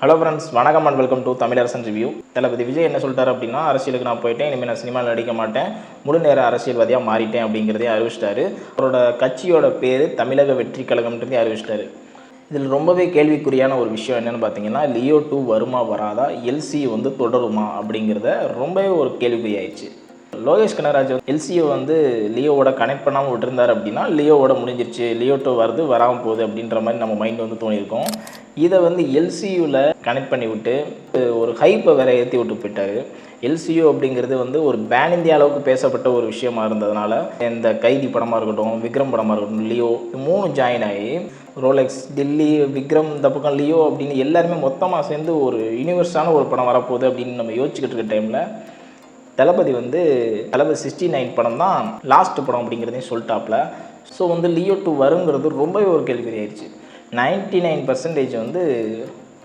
Hello friends வணக்கம் and welcome to Tamizharasan review Thalapathy Vijay என்ன சொல்லிட்டார் அப்படின்னா அரசியலுக்கு நான் போயிட்டேன் இனிமேல் நான் சினிமாவில் நடிக்க மாட்டேன். முழு நேர அரசியல்வாதியாக மாறிட்டேன் அப்படிங்கிறதையும் அறிவிச்சிட்டாரு. அவரோட கட்சியோட பேர் தமிழக வெற்றி கழகம்ன்றதையும் அறிவிச்சிட்டாரு. இதில் ரொம்பவே கேள்விக்குறியான ஒரு விஷயம் என்னென்னு பார்த்தீங்கன்னா லியோ டூ வருமா வராதா எல்சி வந்து தொடருமா அப்படிங்கிறத ரொம்பவே ஒரு கேள்விக்குறியாயிடுச்சு. லோகேஷ் கனகராஜ் எல்சியை வந்து லியோவோட கனெக்ட் பண்ணாமல் விட்டுருந்தார் அப்படின்னா லியோவோட முடிஞ்சிருச்சு. லியோ டூ வருது வராமல் போகுது அப்படின்ற மாதிரி நம்ம மைண்ட் வந்து தோணியிருக்கோம். இதை வந்து எல்சியூவில் கனெக்ட் பண்ணி விட்டு ஒரு ஹைப்பை வேற ஏற்றி விட்டு போயிட்டாரு. எல்சியூ அப்படிங்கிறது வந்து ஒரு பேன் இந்தியா அளவுக்கு பேசப்பட்ட ஒரு விஷயமா இருந்ததுனால இந்த கைதி படமாக இருக்கட்டும் விக்ரம் படமாக இருக்கட்டும் லியோ மூணு ஜாயின் ஆகி ரோலெக்ஸ் டெல்லி விக்ரம் இந்த பக்கம் லியோ அப்படின்னு எல்லாருமே மொத்தமாக சேர்ந்து ஒரு யூனிவர்ஸான ஒரு படம் வரப்போகுது அப்படின்னு நம்ம யோசிச்சுக்கிட்டு இருக்க டைமில் தளபதி வந்து தளபதி சிக்ஸ்டி நைன் படம் தான் லாஸ்ட் படம் அப்படிங்கிறதையும் சொல்லிட்டாப்ல. ஸோ வந்து லியோ டூ வருங்கிறது ரொம்பவே ஒரு கேள்விக்குறி ஆயிடுச்சு நைன்டி நைன் பர்சன்டேஜ் வந்து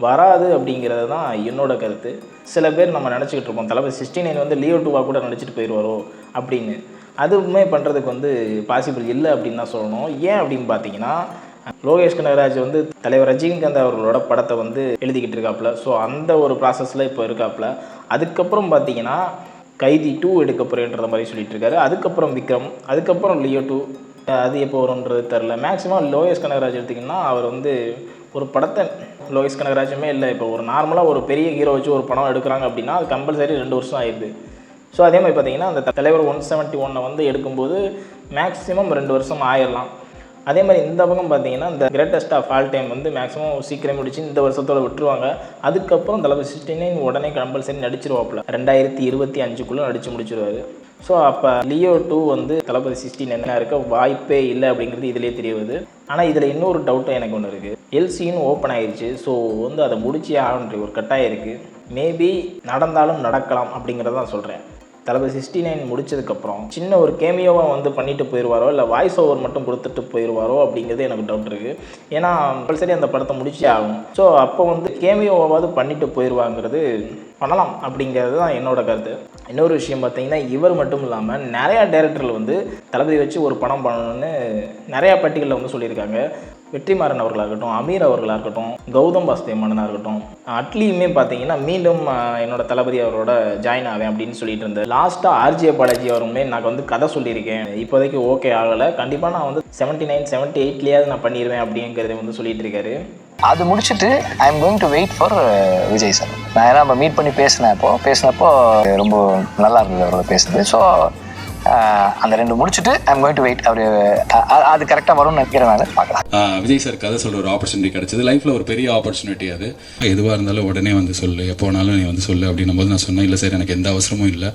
வராது அப்படிங்கிறது தான் என்னோட கருத்து. சில பேர் நம்ம நினச்சிக்கிட்டு இருப்போம் தலைவர் சிக்ஸ்டி நைன் வந்து லியோ டூவாக கூட நினச்சிட்டு போயிடுவாரோ அப்படின்னு. அதுவுமே பண்ணுறதுக்கு வந்து பாசிபிள் இல்லை அப்படின்னு தான் சொல்லணும். ஏன் அப்படின்னு பார்த்தீங்கன்னா லோகேஷ் கனகராஜ் வந்து தலைவர் ரஜினிகாந்த் அவர்களோட படத்தை வந்து எழுதிக்கிட்டு இருக்காப்புல. ஸோ அந்த ஒரு ப்ராசஸில் இப்போ இருக்காப்புல. அதுக்கப்புறம் பார்த்தீங்கன்னா கைதி டூ எடுக்க போகிறேன்ற மாதிரி சொல்லிட்டு இருக்காரு. அதுக்கப்புறம் விக்ரம் அதுக்கப்புறம் லியோ டூ அது எப்போ வரும்ன்றது தெரில மேக்ஸிமம் லோயஸ் கனகராஜ் எடுத்திங்கன்னா அவர் வந்து ஒரு படத்தை லோயஸ் கனகராஜுமே இல்லை. இப்போ ஒரு நார்மலாக ஒரு பெரிய ஹீரோ வச்சு ஒரு படம் எடுக்கிறாங்க அப்படின்னா அது கம்பல்சரி ரெண்டு வருஷம் ஆயிடுது. ஸோ அதே மாதிரி பார்த்தீங்கன்னா அந்த தலைவர் ஒன் செவன்ட்டி ஒன்னை வந்து எடுக்கும்போது மேக்ஸிமம் ரெண்டு வருஷம் ஆயிடலாம் அதே மாதிரி இந்த பக்கம் பார்த்தீங்கன்னா இந்த கிரேட்டஸ்ட் ஆஃப் ஆல் டைம் வந்து மேக்ஸிமம் சீக்கிரம் முடிச்சு இந்த வருஷத்தோடு விட்டுருவாங்க. அதுக்கப்புறம் தளபதி சிக்ஸ்டி நைன் உடனே கம்பல்சரி நடிச்சிருவாப்புல. ரெண்டாயிரத்தி இருபத்தி அஞ்சுக்குள்ளே நடிச்சு முடிச்சிருவாரு. ஸோ அப்போ லியோ டூ வந்து தளபதி சிக்ஸ்டீன் என்ன இருக்க? வாய்ப்பே இல்லை அப்படிங்கிறது இதிலே தெரிய வருது. ஆனால் இதில் இன்னொரு டவுட்டும் எனக்கு ஒன்று இருக்குது எல்சின்னு ஓப்பன் ஆயிடுச்சு ஸோ வந்து அதை முடிச்சே ஆகன்ற ஒரு கட்டாயம் இருக்குது மேபி நடந்தாலும் நடக்கலாம் அப்படிங்கிறதான் சொல்கிறேன் தளபதி சிக்ஸ்டி நைன் முடிச்சதுக்கப்புறம் சின்ன ஒரு கேமியோவாக வந்து பண்ணிட்டு போயிடுவாரோ இல்லை வாய்ஸ் ஓவர் மட்டும் கொடுத்துட்டு போயிடுவாரோ அப்படிங்கிறது எனக்கு டவுட் இருக்குது ஏன்னா கம்பல்சரி அந்த படத்தை முடிச்சே ஆகும் ஸோ அப்போ வந்து கேமியோவாவது பண்ணிட்டு போயிடுவாங்கிறது பண்ணலாம் அப்படிங்கிறது தான் என்னோட கருத்து. இன்னொரு விஷயம் பார்த்தீங்கன்னா இவர் மட்டும் இல்லாமல் நிறையா டேரக்டர்கள் வந்து தளபதி வச்சு ஒரு படம் பண்ணணும்னு நிறையா பட்டிகளில் வந்து சொல்லியிருக்காங்க. வெற்றிமாறன் அவர்களாக இருக்கட்டும் அமீர் அவர்களாக இருக்கட்டும் கௌதம் வாசுதேவ் இருக்கட்டும் அட்லியுமே பார்த்தீங்கன்னா மீண்டும் என்னோட தளபதி அவரோட ஜாயின் ஆவேன் அப்படின்னு சொல்லிட்டு இருந்தேன் லாஸ்ட்டாக ஆர்ஜே பாலாஜி அவருமே நான் வந்து கதை சொல்லியிருக்கேன். இப்போதைக்கு ஓகே ஆகலை. கண்டிப்பாக நான் வந்து செவன்ட்டி நைன் செவன்ட்டி எயிட்லேயாவது நான் பண்ணிடுவேன் அப்படிங்கிறத வந்து சொல்லிட்டு இருக்காரு. அது முடிச்சுட்டு I am going to wait for Vijay sir நான் ஏன்னா நம்ம மீட் பண்ணி பேசினேன் அப்போ. பேசினப்போ ரொம்ப நல்லா இருந்தது அவரோட பேசுனது ஸோ அந்த ரெண்டு முடிச்சுட்டு I am going to wait அவர் அது கரெக்டாக வரும்னு நினைக்கிறேன் நான். பார்க்கலாம். விஜய் சார் கதை சொல்ற ஒரு ஆப்பர்ச்சுனிட்டி கிடைச்சது. லைஃப்ல ஒரு பெரிய ஆப்பர்ச்சுனிட்டி அது. எதுவாக இருந்தாலும் உடனே வந்து சொல்லு. எப்போ வேணாலும் நீ வந்து சொல்லு அப்படின்னும் போது நான் சொன்னேன் இல்லை சார் எனக்கு எந்த அவசரமும் இல்லை.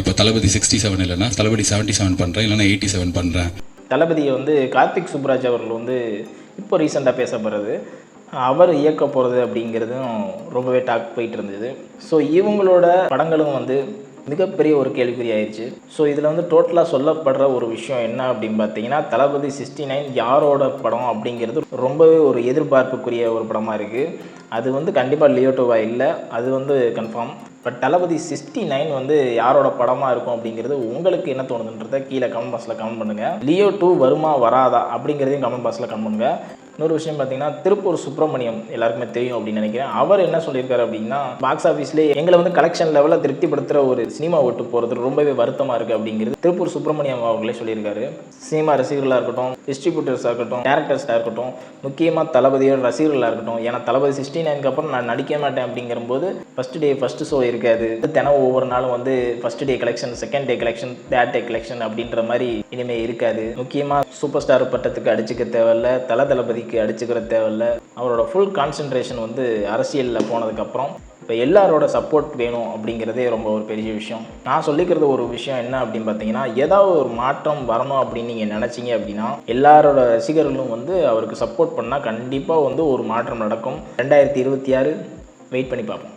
இப்போ தளபதி சிக்ஸ்டி செவன் இல்லைன்னா தளபதி செவன்ட்டி செவன் பண்ணுறேன் இல்லைன்னா எயிட்டி செவன் பண்ணுறேன் தளபதியை வந்து கார்த்திக் சுப்ராஜ் அவர்கள் வந்து இப்போ ரீசெண்டாக பேசப்படுறது அவர் இயக்க போகிறது அப்படிங்கிறதும் ரொம்பவே டாக் போயிட்டு இருந்தது. ஸோ இவங்களோட படங்களும் வந்து மிகப்பெரிய ஒரு கேள்விக்குறி ஆயிடுச்சு ஸோ இதில் வந்து டோட்டலாக சொல்லப்படுற ஒரு விஷயம் என்ன அப்படின்னு பார்த்தீங்கன்னா தளபதி சிக்ஸ்டி நைன் யாரோட படம் அப்படிங்கிறது ரொம்பவே ஒரு எதிர்பார்ப்புக்குரிய ஒரு படமாக இருக்குது அது வந்து கண்டிப்பாக லியோட்டோவா இல்லை அது வந்து confirm but Thalapathy sixty nine வந்து யாரோட படமாக இருக்கும் அப்படிங்கிறது உங்களுக்கு என்ன தோணுதுன்றதை கீழே கமெண்ட் பாக்ஸில் கமெண்ட் பண்ணுங்கள் லியோ டூ வருமா வராதா அப்படிங்கிறதையும் கமெண்ட் பாக்ஸில் கமெண்ட் பண்ணுங்கள் இன்னொரு விஷயம் பார்த்தீங்கன்னா திருப்பூர் சுப்பிரமணியம் எல்லாருக்குமே தெரியும் அப்படின்னு நினைக்கிறேன். அவர் என்ன சொல்லியிருக்காரு அப்படின்னா பாக்ஸ் ஆஃபீஸ்லேயே எங்களை வந்து கலெக்ஷன் லெவலில் திருப்திப்படுத்துகிற ஒரு சினிமா ஓட்டு போகிறது ரொம்பவே வருத்தமாக இருக்குது அப்படிங்கிறது திருப்பூர் சுப்பிரமணியம் அவர்களே சொல்லியிருக்காரு. சினிமா ரசிகர்களாக இருக்கட்டும் டிஸ்ட்ரிபியூட்டர்ஸாக இருக்கட்டும் டேரக்டர்ஸாக இருக்கட்டும் முக்கியமாக தளபதியோட ரசிகர்களாக இருக்கட்டும். ஏன்னா தளபதி சிக்ஸ்டி நைனுக்கு அப்புறம் நான் நடிக்க மாட்டேன் அப்படிங்கும்போது ஃபஸ்ட் டே ஃபஸ்ட் ஷோ இருக்காது. தினம் ஒவ்வொரு நாளும் வந்து first day collection second day collection third day collection அப்படின்ற மாதிரி இனிமேல் இருக்காது. முக்கியமாக சூப்பர் ஸ்டார் பட்டத்துக்கு அடிச்சுக்க தேவையில்ல. தல தளபதிக்கு அடிச்சுக்கிற தேவையில்ல. அவரோட ஃபுல் கான்சென்ட்ரேஷன் வந்து அரசியலில் போனதுக்கப்புறம் இப்போ எல்லாரோட சப்போர்ட் வேணும் அப்படிங்கிறதே ரொம்ப ஒரு பெரிய விஷயம். நான் சொல்லிக்கிறது ஒரு விஷயம் என்ன அப்படின்னு பார்த்தீங்கன்னா ஏதாவது ஒரு மாற்றம் வரணும் அப்படின்னு நீங்கள் நினச்சிங்க அப்படின்னா எல்லாரோட ரசிகர்களும் வந்து அவருக்கு சப்போர்ட் பண்ணால் கண்டிப்பாக வந்து ஒரு மாற்றம் நடக்கும். ரெண்டாயிரத்தி இருபத்தி ஆறு வெயிட் பண்ணி பார்ப்போம்.